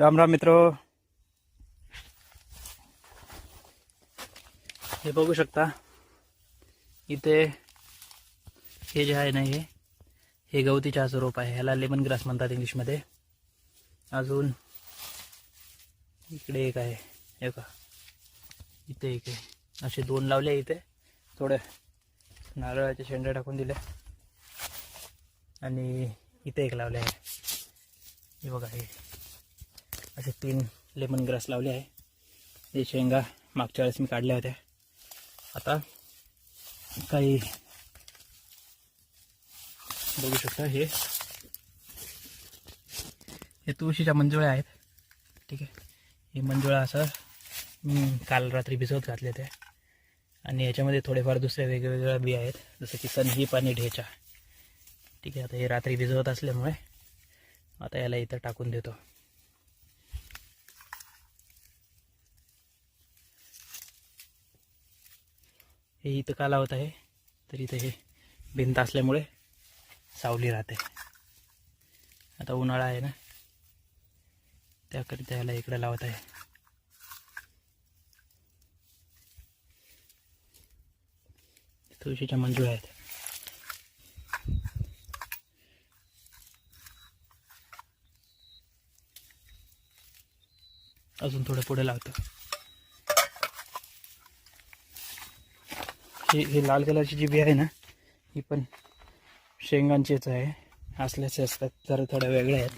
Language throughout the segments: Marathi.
राम राम मित्र. हे बघू शकता. इथे हे जे आहे ना हे हे गवती चहाचं रोप आहे. ह्याला लेमन ग्रास म्हणतात इंग्लिशमध्ये अजून इकडे एक आहे. हे का इथे एक आहे. असे दोन लावले इथे. थोडे नारळाचे शेंडे टाकून दिले. आणि इथे एक लावले आहे. हे बघा हे. असे तीन लेमन ग्रास लावले आहे. हे शेंगा मागच्या वेळेस मी काढल्या होत्या. आता काही बघू शकता हे. हे तुळशीच्या मंजुळ्या आहेत. ठीक आहे. हे मंजुळा असं मी काल रात्री भिजवत घातले होते आणि याच्यामध्ये थोडेफार दुसऱ्या वेगवेगळ्या बी आहेत. जसं की सनहीप आणि ढेचा. ठीक आहे. आता हे रात्री भिजवत असल्यामुळे आता याला इथं टाकून देतो. हे इथं का लावत आहे. तर इथं हे भिंत असल्यामुळे सावली राहते. आता उन्हाळा आहे ना. त्याकरिता याला इकडे लावत आहे. तुळशीच्या मंजूळ आहेत. अजून थोडं पुढे लावतो. ही ही लाल कलरची जी बी आहे ना ही पण शेंगांचीच आहे. असल्याचे असतात तर थोड्या वेगळ्या आहेत.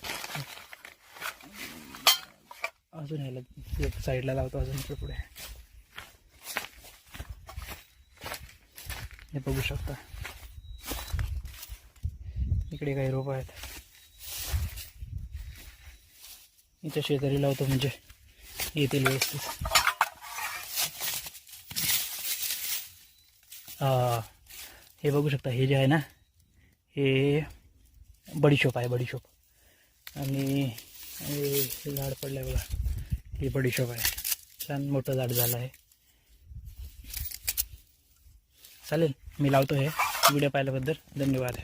अजून याला एक साईडला लावतो अजून इकडे पुढे. हे बघू शकता. इकडे काही रोप आहेत. इथं शेजारी लावतो म्हणजे येतील व्यवस्थित. हे बघू शकता हे जे आहे ना हे बडीशोप आहे बडीशोप आणि हे झाड पडलं बघा. हे बडीशोप आहे. छान मोठं झाड झालं आहे. चालेल मी लावतो हे. व्हिडिओ पाहिल्याबद्दल धन्यवाद.